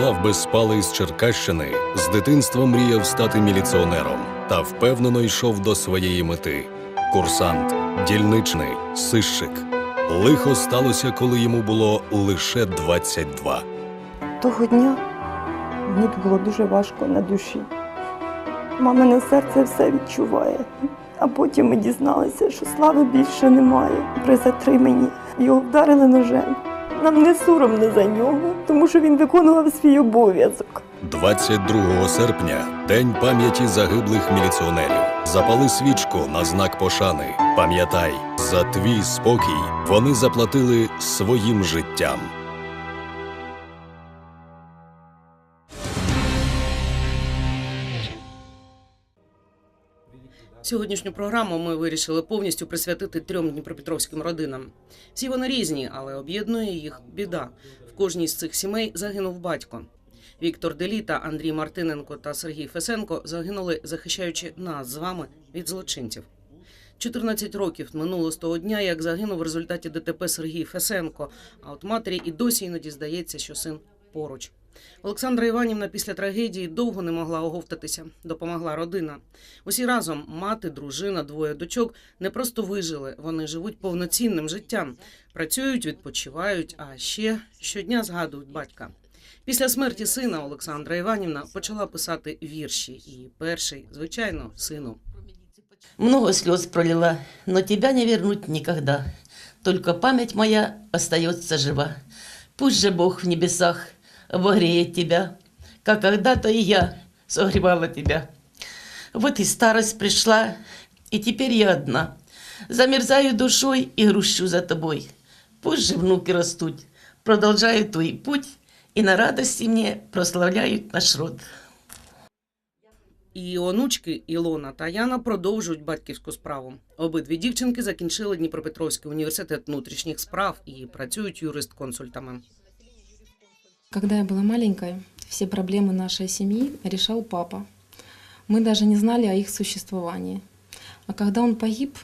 В'ячеслав Безспалий з Черкащини з дитинства мріяв стати міліціонером та впевнено йшов до своєї мети. Курсант, дільничний, сищик. Лихо сталося, коли йому було лише 22. Того дня мені було дуже важко на душі. Мамине серце все відчуває. А потім ми дізналися, що слави більше немає. При затриманні його вдарили ножем. Нам не соромно за нього, тому що він виконував свій обов'язок. 22 серпня День пам'яті загиблих міліціонерів. Запали свічку на знак пошани. Пам'ятай, за твій спокій вони заплатили своїм життям. Сьогоднішню програму ми вирішили повністю присвятити трьом дніпропетровським родинам. Всі вони різні, але об'єднує їх біда. В кожній з цих сімей загинув батько. Віктор Деліта, Андрій Мартиненко та Сергій Фесенко загинули, захищаючи нас з вами від злочинців. 14 років минуло з того дня, як загинув в результаті ДТП Сергій Фесенко. А от матері і досі іноді здається, що син поруч. Олександра Іванівна після трагедії довго не могла оговтатися. Допомогла родина. Усі разом мати, дружина, двоє дочок не просто вижили, вони живуть повноцінним життям, працюють, відпочивають, а ще щодня згадують батька. Після смерті сина Олександра Іванівна почала писати вірші. І перший, звичайно, сину. Много слез пролила, но тебя не вернуть никогда. Только память моя остается жива. Пусть же Бог в небесах обогреет тебя, как когда-то и я согревала тебя. Вот и старость пришла, и теперь я одна. Замерзаю душой и грущу за тобой. Пусть же внуки растут, продолжают твой путь, и на радости мне прославляют наш род. І онучки Ілона та Яна продовжують батьківську справу. Обидві дівчинки закінчили Дніпропетровський університет внутрішніх справ і працюють юрист-консультами. Когда я была маленькой, все проблемы нашей семьи решал папа. Мы даже не знали о их существовании. А когда он погиб,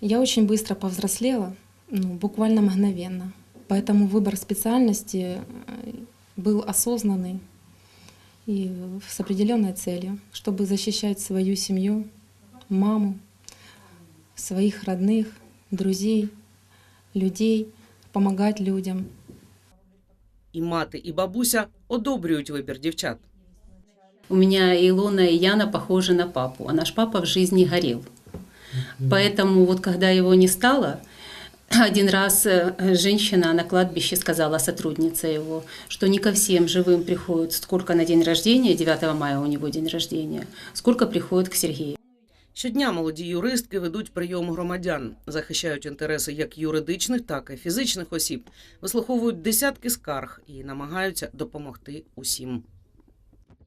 я очень быстро повзрослела, ну, буквально мгновенно. Поэтому выбор специальности э, был осознанный и с определенной целью, чтобы защищать свою семью, маму, своих родных, друзей, людей, помогать людям. І мати, і бабуся одобрюють вибір дівчат. У меня Илона и Яна похожи на папу, а наш папа в жизни горел. Поэтому вот когда его не стало, один раз э, женщина на кладбище сказала, сотрудница его, что не ко всем живым приходят, сколько на день рождения, 9 мая у него день рождения, сколько приходит к Сергею. Щодня молоді юристки ведуть прийом громадян, захищають інтереси як юридичних, так і фізичних осіб, вислуховують десятки скарг і намагаються допомогти усім.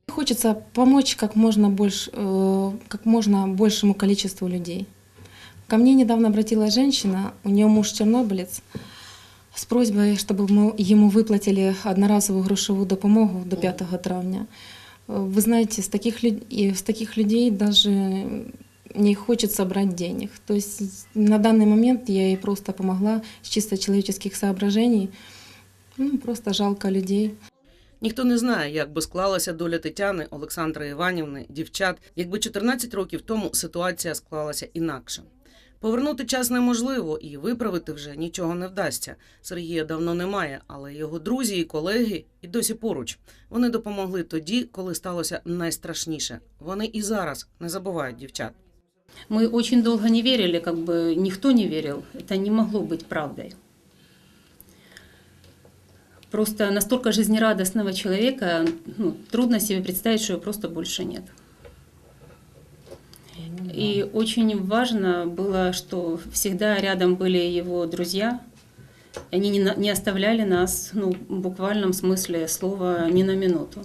Хочется помочь как можно, больше, э, как можно большему количеству людей. Ко мне недавно обратилась женщина, у нее муж чернобылец, с просьбой, чтобы мы ему выплатили одноразовую грошовую допомогу до 5 травня. Э, Вы знаете, с таких, люд- и с таких людей даже не хочется брать денег. То есть на данный момент я ей просто помогла с чисто человеческих соображений. Ну, просто жалко людей. Ніхто не знає, як би склалася доля Тетяни, Олександра Іванівни, дівчат, якби 14 років тому ситуація склалася інакше. Повернути час неможливо і виправити вже нічого не вдасться. Сергія давно немає, але його друзі і колеги і досі поруч. Вони допомогли тоді, коли сталося найстрашніше. Вони і зараз не забувають дівчат. Мы очень долго не верили, как бы никто не верил, это не могло быть правдой. Просто настолько жизнерадостного человека, ну, трудно себе представить, что его просто больше нет. И очень важно было, что всегда рядом были его друзья. Они не, на- не оставляли нас, ну, в буквальном смысле слова, ни на минуту.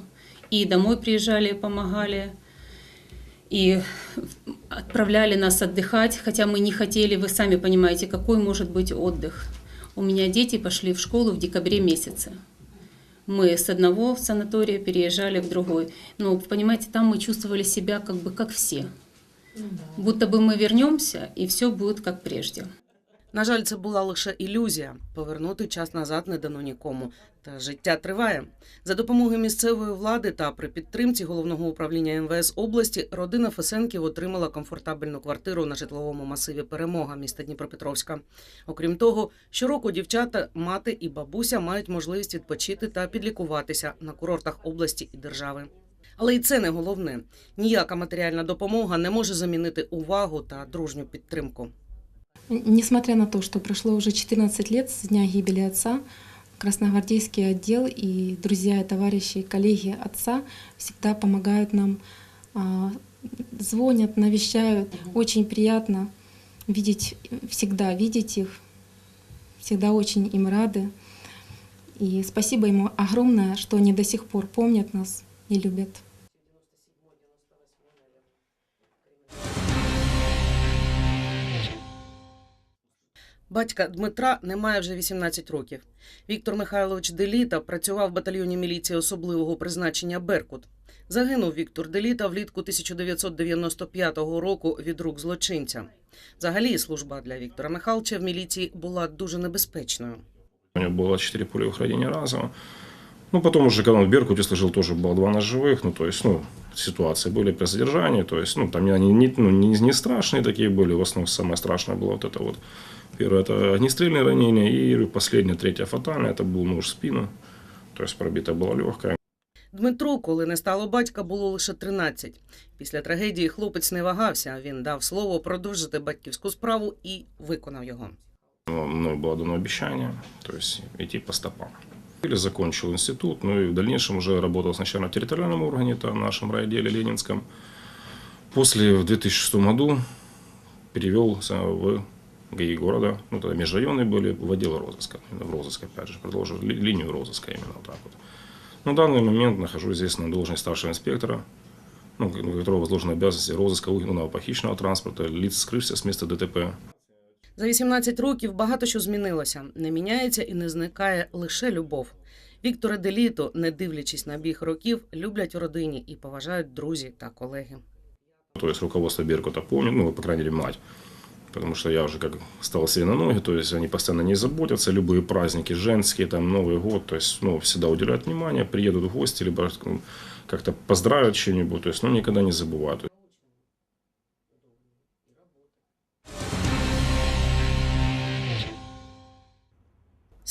И домой приезжали, помогали, и отправляли нас отдыхать, хотя мы не хотели, вы сами понимаете, какой может быть отдых. У меня дети пошли в школу в декабре месяце. Мы с одного санатория переезжали в другой. Но, понимаете, там мы чувствовали себя как бы как все. Будто бы мы вернемся, и все будет как прежде. На жаль, це була лише ілюзія. Повернути час назад не дано нікому. Та життя триває. За допомогою місцевої влади та при підтримці головного управління МВС області родина Фесенків отримала комфортабельну квартиру на житловому масиві Перемога міста Дніпропетровська. Окрім того, щороку дівчата, мати і бабуся мають можливість відпочити та підлікуватися на курортах області і держави. Але й це не головне. Ніяка матеріальна допомога не може замінити увагу та дружню підтримку. Несмотря на то, что прошло уже 14 лет с дня гибели отца, Красногвардейский отдел и друзья, и товарищи, и коллеги отца всегда помогают нам, а, звонят, навещают. Очень приятно видеть, всегда видеть их, всегда очень им рады. И спасибо ему огромное, что они до сих пор помнят нас и любят. Батька Дмитра немає вже 18 років. Віктор Михайлович Деліта працював в батальйоні міліції особливого призначення Беркут. Загинув Віктор Деліта влітку 1995 року від рук злочинця. Взагалі, служба для Віктора Михайловича в міліції була дуже небезпечною. У него было 4 пулевых ранения разово. Ну, потом уже, когда он в Беркуте служил, тоже было два ножевых. Ну, то есть, ну, ситуации были при задержании. То есть, ну, там они не, ну, не, не страшные такие были. В основном самое страшное было вот это вот. Первое – это огнестрельное ранение. И последнее, третье фатальное – это был нож в спину. То есть, пробита была легкая. Дмитру, коли не стало батька, було лише 13. Після трагедії хлопець не вагався. Він дав слово продовжити батьківську справу і виконав його. Но Мною было дано обещание, то есть идти по стопам. Или закончил институт, ну и в дальнейшем уже работал сначала в территориальном органе, это в нашем райотделе Ленинском. После в 2006 году перевелся в ГАИ города, ну тогда межрайонные были, в отдел розыска, в розыск опять же, продолжил ли- линию розыска именно вот так вот. На данный момент нахожусь здесь на должности старшего инспектора, ну, на которого возложены обязанности розыска угнанного похищенного транспорта, лиц скрывшихся с места ДТП, За 18 років багато що змінилося. Не міняється і не зникає лише любов. Віктора Деліто, не дивлячись на біг років, люблять в родині і поважають друзі та колеги. То есть руководство Беркута помнит, ну, по крайней мере, мать. Потому что я уже как стал себе на ноги, то есть они постоянно не заботятся, любые праздники женские, там Новый год, то есть, ну, всегда уделяют внимание, приедут в гости, либо ну, как-то поздравят чем-нибудь, то есть, ну, никогда не забывают.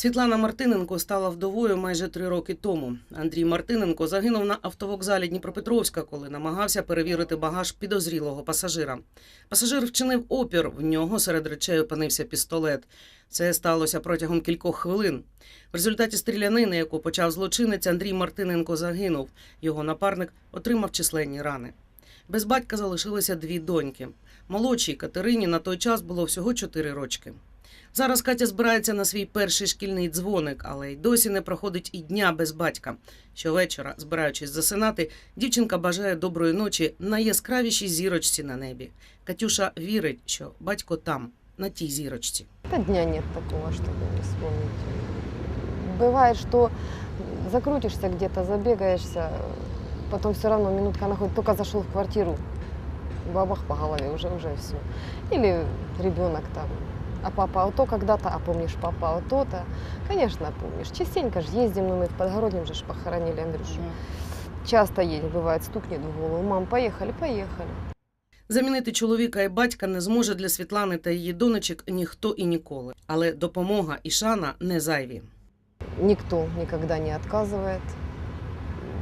Світлана Мартиненко стала вдовою майже три роки тому. Андрій Мартиненко загинув на автовокзалі Дніпропетровська, коли намагався перевірити багаж підозрілого пасажира. Пасажир вчинив опір. В нього серед речей опинився пістолет. Це сталося протягом кількох хвилин. В результаті стрілянини, яку почав злочинець, Андрій Мартиненко загинув. Його напарник отримав численні рани. Без батька залишилися дві доньки. Молодшій Катерині на той час було всього чотири рочки. Зараз Катя збирається на свій перший шкільний дзвоник, але й досі не проходить і дня без батька. Щовечора, збираючись засинати, дівчинка бажає доброї ночі найяскравішій зірочці на небі. Катюша вірить, що батько там, на тій зірочці. Да дня нет такого, чтобы не вспомнить. Бывает, что закрутишься где-то, забегаешься, потом все равно минутка находит, только зашел в квартиру, бабах по голове, уже, уже все. Или ребенок там, а папа, а то когда-то, а помнишь папа, а то-то. Конечно, помнишь. Частенько же ездим, но мы в Подгороднем же ж похоронили Андрюшу. Часто едем, бывает, стукнет в голову, мам, поехали, поехали. Замінити чоловіка і батька не зможе для Світлани та її донечок ніхто і ніколи. Але допомога і шана не зайві. Никто никогда не отказывает.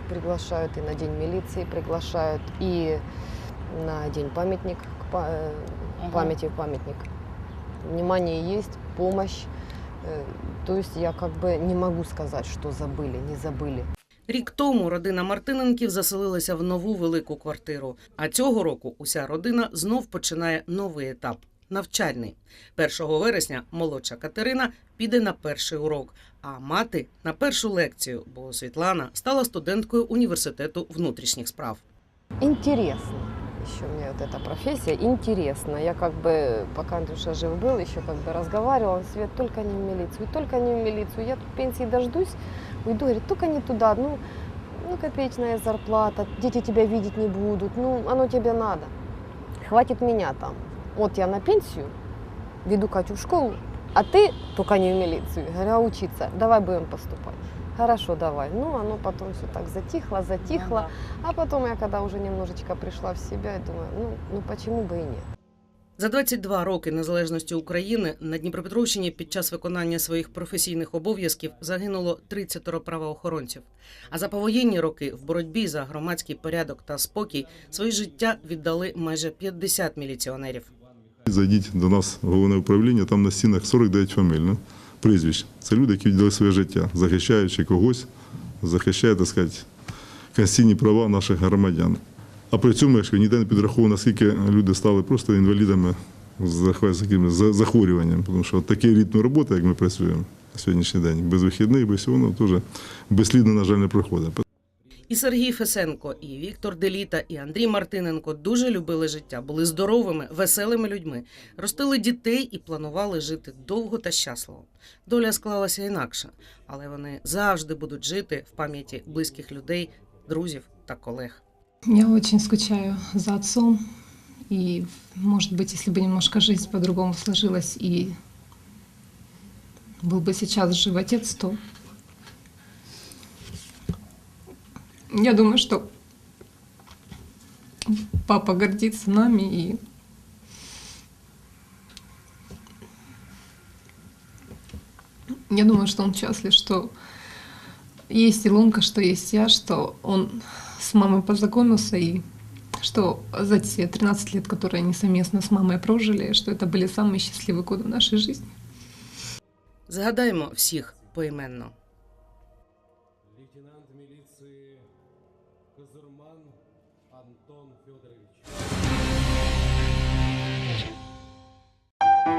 Приглашают и на День милиции, приглашают и на День памятник, к па- э, памяти памятник. Внимание есть, помощь. Э, То есть я как бы не могу сказать, что забыли, не забыли. Рік тому родина Мартиненків заселилася в нову велику квартиру. А цього року уся родина знов починає новий етап навчальний. 1 вересня молодша Катерина піде на перший урок, а мати на першу лекцію, бо Світлана стала студенткою університету внутрішніх справ. Интересно. Еще мне вот эта профессия интересна. Я как бы, пока Андрюша жив был, еще как бы разговаривала, Свет, только не в милицию, только не в милицию. Я тут пенсии дождусь, уйду, говорит, только не туда, ну, ну копеечная зарплата, дети тебя видеть не будут, ну, оно тебе надо. Хватит меня там. Вот я на пенсию, веду Катю в школу, А ты только не в милицию. Говорю, а учиться? Давай будем поступать. Хорошо, давай. Ну, оно потом все так затихло, затихло. А потом я, когда уже немножечко пришла в себя, я думаю, ну, ну почему бы и нет. За 22 роки незалежності України на Дніпропетровщині під час виконання своїх професійних обов'язків загинуло 30 правоохоронців. А за повоєнні роки в боротьбі за громадський порядок та спокій своє життя віддали майже 50 міліціонерів. Зайдіть до нас в головне управління, там на стінах 49 фамиль, ну, прізвищ. Це люди, які віддали своє життя, захищаючи когось, захищаючи, так сказати, конституційні права наших громадян. А при цьому, якщо ніде не підраховано, наскільки люди стали просто інвалідами з захворюванням. Тому що такий ритм роботи, як ми працюємо на сьогоднішній день, без вихідних, без всього, воно теж безслідно, на жаль, не проходить. І Сергій Фесенко, і Віктор Деліта, і Андрій Мартиненко дуже любили життя, були здоровими, веселими людьми, ростили дітей і планували жити довго та щасливо. Доля склалася інакше, але вони завжди будуть жити в пам'яті близьких людей, друзів та колег. Я очень скучаю за отцом. И, может быть, если бы немножко жизнь по-другому сложилась и был бы сейчас жив отец, то я думаю, что папа гордится нами и я думаю, что он счастлив, что есть Илонка, что есть я, что он с мамой познакомился и что за те 13 лет, которые они совместно с мамой прожили, что это были самые счастливые годы в нашей жизни. Згадаємо всіх поіменно.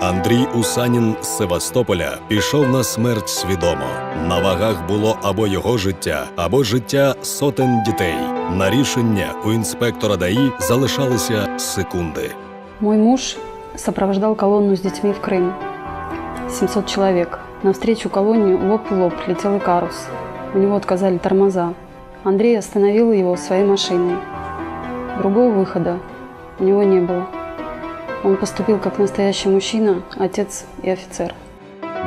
Андрій Усанін з Севастополя пішов на смерть свідомо. На вагах було або його життя, або життя сотень дітей. На рішення у інспектора ДАІ залишалися секунди. Мой муж сопровождал колонну с детьми в Крым. 700 человек. Навстречу колонне лоб в лоб летел Икарус. У него отказали тормоза. Андрей остановил его своей машиной. Другого выхода у него не было. Он поступил как настоящий мужчина, отец и офицер.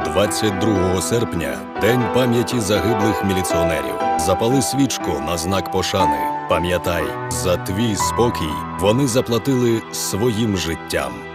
22 серпня день пам'яті загиблих міліціонерів. Запали свічку на знак пошани. Пам'ятай, за твій спокій вони заплатили своїм життям.